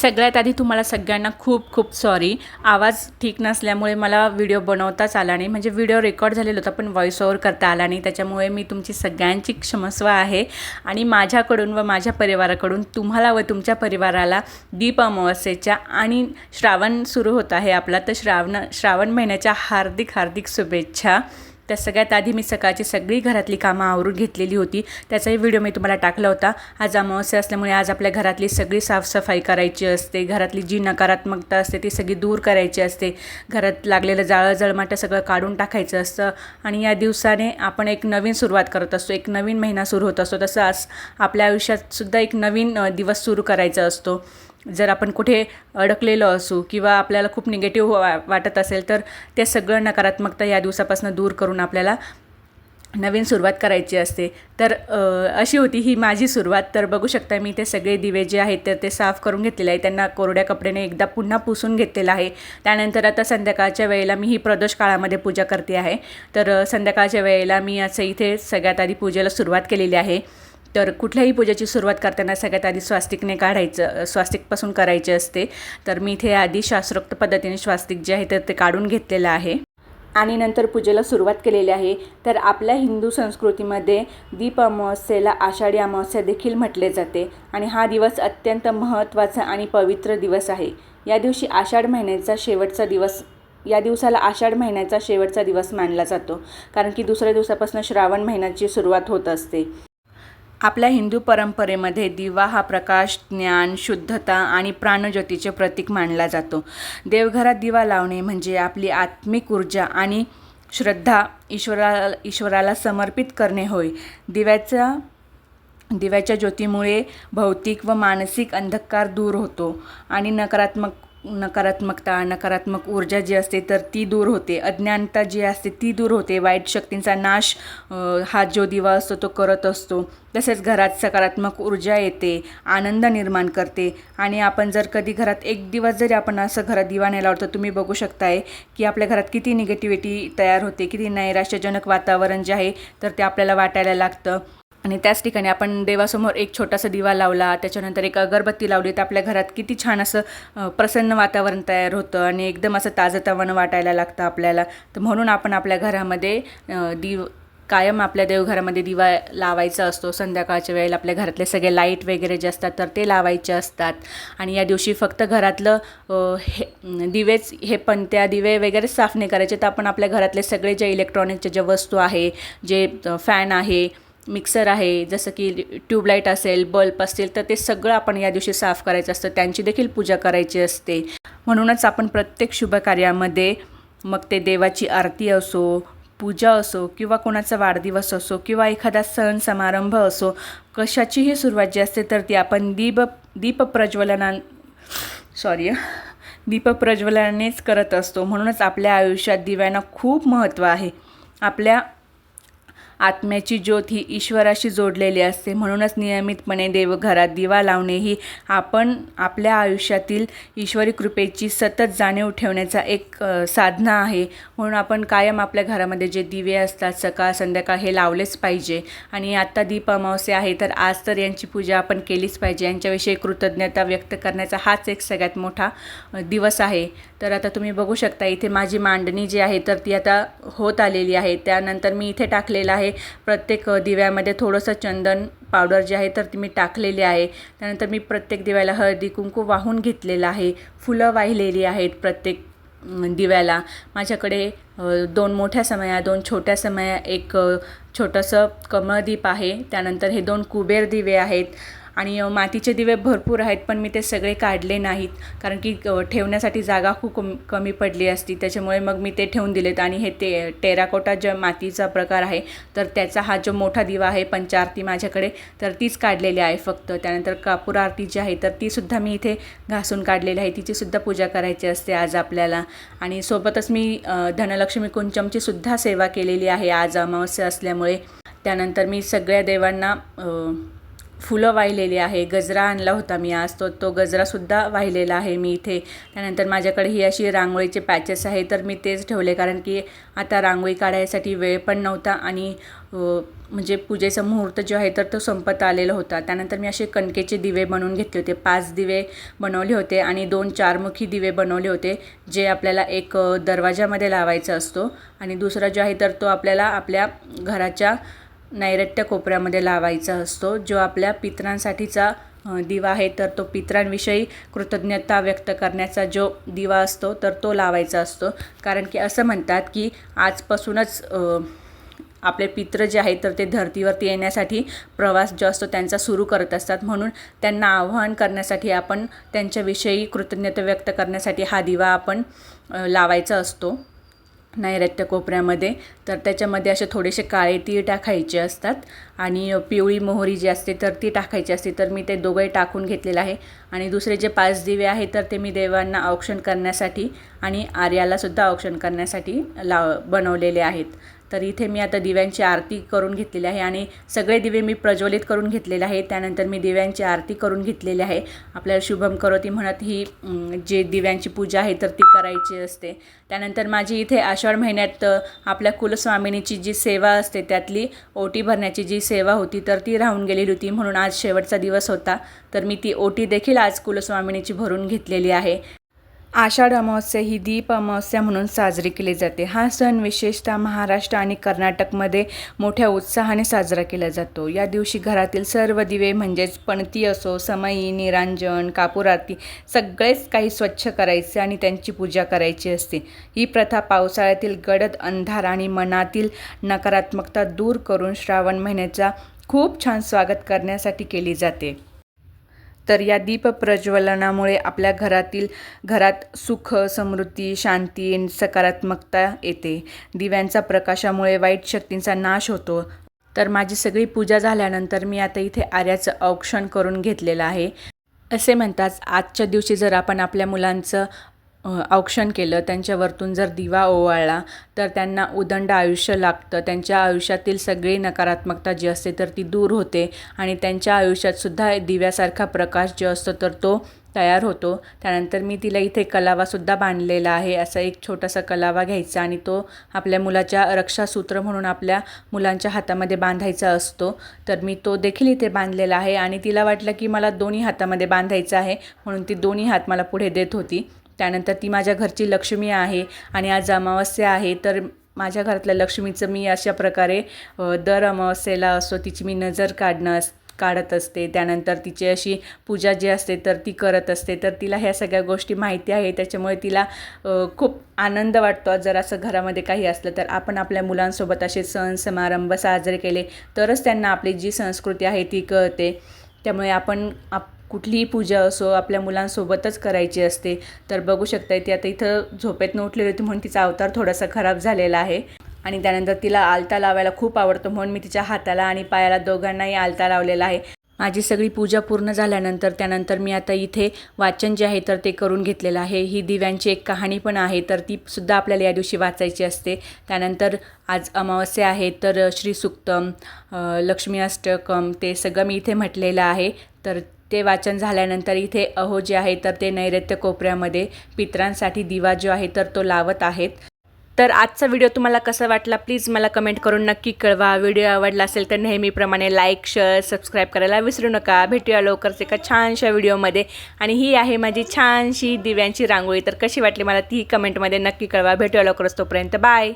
सगळ्यात आधी तुम्हाला सगळ्यांना खूप खूप सॉरी आवाज ठीक नसल्यामुळे मला व्हिडिओ बनवताच आला नाही. म्हणजे व्हिडिओ रेकॉर्ड झालेला होता पण व्हॉइस ओव्हर करता आला नाही. त्याच्यामुळे मी तुमची सगळ्यांची क्षमस्व आहे. आणि माझ्याकडून व माझ्या परिवाराकडून तुम्हाला व तुमच्या परिवाराला दीप अमावस्येच्या आणि श्रावण सुरू होत आहे आपला. तर श्रावण श्रावण महिन्याच्या हार्दिक हार्दिक शुभेच्छा. त्या सगळ्यात आधी मी सकाळची सगळी घरातली कामं आवरून घेतलेली होती. त्याचाही व्हिडिओ मी तुम्हाला टाकला होता. आज अमावस्या असल्यामुळे आज आपल्या घरातली सगळी साफसफाई करायची असते. घरातली जी नकारात्मकता असते ती सगळी दूर करायची असते. घरात लागलेलं जाळं जळमाटं सगळं काढून टाकायचं असतं. आणि या दिवसाने आपण एक नवीन सुरुवात करत असतो. एक नवीन महिना सुरू होत असतो. तसं आज आपल्या आयुष्यात सुद्धा एक नवीन दिवस सुरू करायचा असतो. जर आपण कुठे अडकलेलो असू किंवा आपल्याला खूप निगेटिव्ह वा वाटत असेल तर ते सगळं नकारात्मकता या दिवसापासून दूर करून आपल्याला नवीन सुरुवात करायची असते. तर अशी होती ही माझी सुरुवात. तर बघू शकता मी ते सगळे दिवे जे आहेत तर ते साफ करून घेतलेले आहे. त्यांना कोरड्या कपड्याने एकदा पुन्हा पुसून घेतलेलं आहे. त्यानंतर आता संध्याकाळच्या वेळेला मी ही प्रदोष काळामध्ये पूजा करते आहे. तर संध्याकाळच्या वेळेला मी असं इथे सगळ्यात आधी पूजेला सुरुवात केलेली आहे. तर कुठल्याही पूजेची सुरुवात करताना सगळ्यात आधी स्वास्तिकने काढायचं स्वास्तिकपासून करायचे असते. तर मी इथे आधी शास्त्रोक्त पद्धतीने स्वास्तिक जे आहे तर ते काढून घेतलेलं आहे. आणि नंतर पूजेला सुरुवात केलेली आहे. तर आपल्या हिंदू संस्कृतीमध्ये दीप अमावस्येला आषाढी अमावस्या देखील म्हटले जाते. आणि हा दिवस अत्यंत महत्त्वाचा आणि पवित्र दिवस आहे. या दिवशी आषाढ महिन्याचा शेवटचा दिवस या दिवसाला आषाढ महिन्याचा शेवटचा दिवस मानला जातो. कारण की दुसऱ्या दिवसापासून श्रावण महिन्याची सुरुवात होत असते. आपल्या हिंदू परंपरेमध्ये दिवा हा प्रकाश ज्ञान शुद्धता आणि प्राणज्योतीचे प्रतीक मानला जातो. देवघरात दिवा लावणे म्हणजे आपली आत्मिक ऊर्जा आणि श्रद्धा ईश्वरा ईश्वराला समर्पित करणे होय. दिव्याचा दिव्याच्या ज्योतीमुळे भौतिक व मानसिक अंधकार दूर होतो आणि नकारात्मक नकारात्मकता नकारात्मक ऊर्जा जी असते तर ती दूर होते. अज्ञानता जी असते ती दूर होते. वाईट शक्तींचा नाश हा जो दिवा असतो तो करत असतो. तसेच घरात सकारात्मक ऊर्जा येते आनंद निर्माण करते. आणि आपण जर कधी घरात एक दिवस जरी आपण असं घरात दिवा नाही लावतो तर तुम्ही बघू शकताय की आपल्या घरात किती निगेटिव्हिटी तयार होते किती नैराश्यजनक वातावरण जे आहे तर ते आपल्याला वाटायला लागतं. आणि त्याच ठिकाणी आपण देवासमोर एक छोटासा दिवा लावला त्याच्यानंतर एक अगरबत्ती लावली तर आपल्या घरात किती छान असं प्रसन्न वातावरण तयार होतं आणि एकदम असं ताजंतवानं वाटायला लागतं आपल्याला. तर म्हणून आपण आपल्या घरामध्ये दिव कायम आपल्या देवघरामध्ये दिवा लावायचा असतो. संध्याकाळच्या वेळेला आपल्या घरातले सगळे लाइट वगैरे जे असतात तर ते लावायचे असतात. आणि या दिवशी फक्त घरातलं हे दिवेच हे पण त्या दिवे वगैरे साफ नाही करायचे तर आपण आपल्या घरातले सगळे जे इलेक्ट्रॉनिकचे जे वस्तू आहे जे फॅन आहे मिक्सर आहे जसं की ट्यूबलाईट असेल बल्ब असतील तर ते सगळं आपण या दिवशी साफ करायचं असतं. त्यांची देखील पूजा करायची असते. म्हणूनच आपण प्रत्येक शुभकार्यामध्ये मग ते देवाची आरती असो पूजा असो किंवा कोणाचा वाढदिवस असो किंवा एखादा सण समारंभ असो कशाचीही सुरुवात जी असते तर ती आपण दीप दीप प्रज्वलना सॉरी दीप प्रज्वलनेच करत असतो. म्हणूनच आपल्या आयुष्यात दिव्यांना खूप महत्त्व आहे. आपल्या आत्म्याची ज्योत ही ईश्वराशी जोडलेली असते. म्हणूनच नियमितपणे देवघरात दिवा लावणे ही आपण आपल्या आयुष्यातील ईश्वरी कृपेची सतत जाणीव ठेवण्याचा एक साधना आहे. म्हणून आपण कायम आपल्या घरामध्ये जे दिवे असतात सकाळ संध्याकाळ हे लावलेच पाहिजे. आणि आत्ता दीप अमावस्या आहे तर आज तर यांची पूजा आपण केलीच पाहिजे. यांच्याविषयी कृतज्ञता व्यक्त करण्याचा हाच एक सगळ्यात मोठा दिवस आहे. तर आता तुम्ही बघू शकता इथे माझी मांडणी जी आहे तर ती आता होत आलेली आहे. त्यानंतर मी इथे टाकलेलं आहे प्रत्येक दिव्यामध्ये थोडंसं चंदन पावडर जे आहे तर ती मी टाकलेली आहे. त्यानंतर मी प्रत्येक दिव्याला हळदी कुंकू वाहून घेतलेलं आहे. फुलं वाहिलेली आहेत प्रत्येक दिव्याला. माझ्याकडे दोन मोठ्या समया दोन छोट्या समया एक छोटंसं कमळदीप आहे. त्यानंतर हे दोन कुबेर दिवे आहेत. आणि मातीचे दिवे भरपूर आहेत पण मी ते सगळे काढले नाहीत. कारण की ठेवण्यासाठी जागा खूप कम कमी पडली असती. त्याच्यामुळे मग मी ते ठेवून दिलेत. आणि हे ते टेराकोटा जो मातीचा प्रकार आहे तर त्याचा हा जो मोठा दिवा आहे पंचारती माझ्याकडे तर तीच काढलेली आहे फक्त. त्यानंतर कापूर आरती जी आहे तर तीसुद्धा मी इथे घासून काढलेली आहे. तिचीसुद्धा पूजा करायची असते आज आपल्याला. आणि सोबतच मी धनलक्ष्मी कुंचमची सुद्धा सेवा केलेली आहे आज अमावस्या असल्यामुळे. त्यानंतर मी सगळ्या देवांना फुलं वाहिलेली आहे. गजरा आणला होता मी आज. तो तो गजरासुद्धा वाहिलेला आहे मी इथे. त्यानंतर माझ्याकडे ही अशी रांगोळीचे पॅचेस आहे तर मी तेच ठेवले कारण की आता रांगोळी काढायसाठी वेळ पण नव्हता आणि म्हणजे पूजेचा मुहूर्त जो आहे तर तो संपत आलेला होता. त्यानंतर मी असे कणकेचे दिवे बनवून घेतले होते. पाच दिवे बनवले होते आणि दोन चारमुखी दिवे बनवले होते जे आपल्याला एक दरवाजामध्ये लावायचा असतो आणि दुसरा जो आहे तर तो आपल्याला आपल्या घराच्या नैऋत्य कोपऱ्यामध्ये लावायचा असतो जो आपल्या पितरांसाठीचा दिवा आहे. तर तो पितरांविषयी कृतज्ञता व्यक्त करण्याचा जो दिवा असतो तर तो लावायचा असतो. कारण की असं म्हणतात की आजपासूनच आपले पित्र जे आहेत तर ते धर्तीवरती येण्यासाठी प्रवास जो असतो त्यांचा सुरू करत असतात. म्हणून त्यांना आव्हान करण्यासाठी आपण त्यांच्याविषयी कृतज्ञता व्यक्त करण्यासाठी हा दिवा आपण लावायचा असतो. नैऋत्य कोपऱ्यामध्ये. तर त्याच्यामध्ये असे थोडेसे काळे तीळ टाकायचे असतात आणि पिवळी मोहरी जी असते तर ती टाकायची असते. तर मी ते दोघंही टाकून घेतलेलं आहे. आणि दुसरे जे पाच दिवे आहेत तर ते मी देवांना औक्षण करण्यासाठी आणि आर्यालासुद्धा औक्षण करण्यासाठी लाव बनवलेले आहेत. तर इथे मी आता दिव्यांची आरती करून घेतलेली आहे आणि सगळे दिवे मी प्रज्वलित करून घेतलेले आहे त्यानंतर मी दिव्यांची आरती करून घेतलेली आहे. आपल्याला शुभम करोती म्हणत ही जे दिव्यांची पूजा आहे तर ती करायची असते. त्यानंतर माझी इथे आषाढ महिन्यात आपल्या कुलस्वामिनीची जी सेवा असते त्यातली ओटी भरण्याची जी सेवा होती तर ती राहून गेलेली होती म्हणून आज शेवटचा दिवस होता. तर मी ती ओटी देखील आज कुलस्वामिनीची भरून घेतलेली आहे. आषाढ अमावस्या ही दीप अमावस्या म्हणून साजरी केली जाते. हा सण विशेषतः महाराष्ट्र आणि कर्नाटकमध्ये मोठ्या उत्साहाने साजरा केला जातो. या दिवशी घरातील सर्व दिवे म्हणजेच पणती असो समई निरांजन कापूर सगळेच काही स्वच्छ करायचे आणि त्यांची पूजा करायची असते. ही प्रथा पावसाळ्यातील गडद अंधार आणि मनातील नकारात्मकता दूर करून श्रावण महिन्याचा खूप छान स्वागत करण्यासाठी केली जाते. तर या दीप प्रज्वलनामुळे आपल्या घरातील घरात सुख समृद्धी शांती सकारात्मकता येते. दिव्यांचा प्रकाशामुळे वाईट शक्तींचा नाश होतो. तर माझी सगळी पूजा झाल्यानंतर मी आता इथे आर्याचं औक्षण करून घेतलेलं आहे. असे म्हणतात आजच्या दिवशी जर आपण आपल्या मुलांचं औक्षण केलं त्यांच्यावरतून जर दिवा ओवाळला तर त्यांना उदंड आयुष्य लागतं. त्यांच्या आयुष्यातील सगळी नकारात्मकता जी असते तर ती दूर होते. आणि त्यांच्या आयुष्यातसुद्धा दिव्यासारखा प्रकाश जो असतो तर तो तयार होतो. त्यानंतर मी तिला इथे कलावासुद्धा बांधलेला आहे. असा एक छोटासा कलावा घ्यायचा आणि तो आपल्या मुलाच्या रक्षासूत्र म्हणून आपल्या मुलांच्या हातामध्ये बांधायचा असतो. तर मी तो देखील इथे बांधलेला आहे आणि तिला वाटलं की मला दोन्ही हातामध्ये बांधायचा आहे म्हणून ती दोन्ही हात मला पुढे देत होती. त्यानंतर ती माझ्या घरची लक्ष्मी आहे आणि आज अमावस्या आहे तर माझ्या घरातल्या लक्ष्मीचं मी अशा प्रकारे दर अमावस्येला असो तिची मी नजर काढणं अस काढत असते. त्यानंतर तिची अशी पूजा जी असते तर ती करत असते. तर तिला ह्या सगळ्या गोष्टी माहिती आहे. त्याच्यामुळे तिला खूप आनंद वाटतो. जर असं घरामध्ये काही असलं तर आपण आपल्या मुलांसोबत असे सण समारंभ साजरे केले तरच त्यांना आपली जी संस्कृती आहे ती कळते. त्यामुळे आपण आप कुठलीही पूजा असो आपल्या मुलांसोबतच करायची असते. तर बघू शकता ती आता इथं झोपेतनं उठलेली होती म्हणून तिचा अवतार थोडासा खराब झालेला आहे. आणि त्यानंतर तिला आलता लावायला खूप आवडतो म्हणून मी तिच्या हाताला आणि पायाला दोघांनाही आलता लावलेला आहे. माझी सगळी पूजा पूर्ण झाल्यानंतर त्यानंतर मी आता इथे वाचन जे आहे तर ते करून घेतलेलं आहे. ही दिव्यांची एक कहाणी पण आहे तर ती सुद्धा आपल्याला या दिवशी वाचायची असते. त्यानंतर आज अमावस्या आहे तर श्री सुक्तम लक्ष्मी अष्टकम ते सगळं मी इथे म्हटलेलं आहे. तर ते वाचन झाल्यानंतर इथे अहो जे आहे तर ते नैऋत्य कोपऱ्यामध्ये पित्रांसाठी दिवा जो आहे तर तो लावत आहेत. तर आजचा व्हिडिओ तुम्हाला कसा वाटला प्लीज मला कमेंट करून नक्की कळवा. व्हिडिओ आवडला असेल तर नेहमीप्रमाणे लाईक शेअर सबस्क्राईब करायला विसरू नका. भेटूया लवकरच एका छानशा व्हिडिओमध्ये. आणि ही आहे माझी छानशी दिव्यांची रांगोळी. तर कशी वाटली मला ती कमेंटमध्ये नक्की कळवा. भेटूया लवकरच तोपर्यंत. बाय!